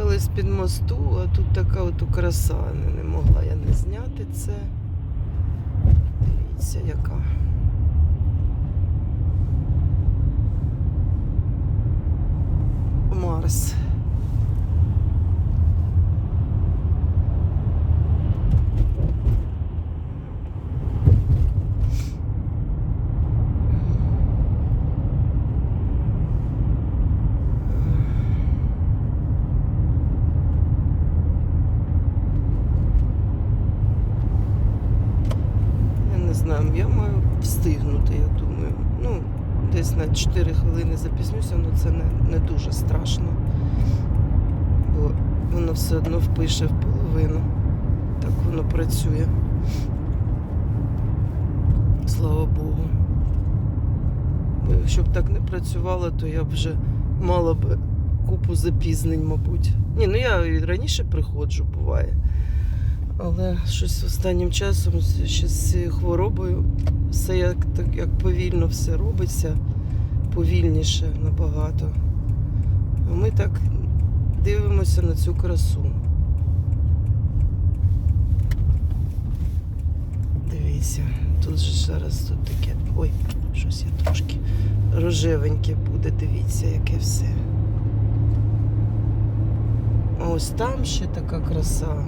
Виїхали з-під мосту, а тут така от краса. Не, не могла я не зняти це. Дивіться, яка. Марс. Я не знаю, я маю встигнути, я думаю. Ну, десь на 4 хвилини запізнюся, але це не, не дуже страшно. Бо воно все одно впише в половину. Так воно працює. Слава Богу. Бо якщо б так не працювало, то я б вже мала б купу запізнень, мабуть. Ні, ну я і раніше приходжу, буває. Але щось останнім часом ще з цією хворобою все як, так, як повільно все робиться, повільніше набагато. А ми так дивимося на цю красу. Дивіться, тут же зараз тут таке. Ой, щось я трошки рожевеньке буде, дивіться, яке все. А ось там ще така краса.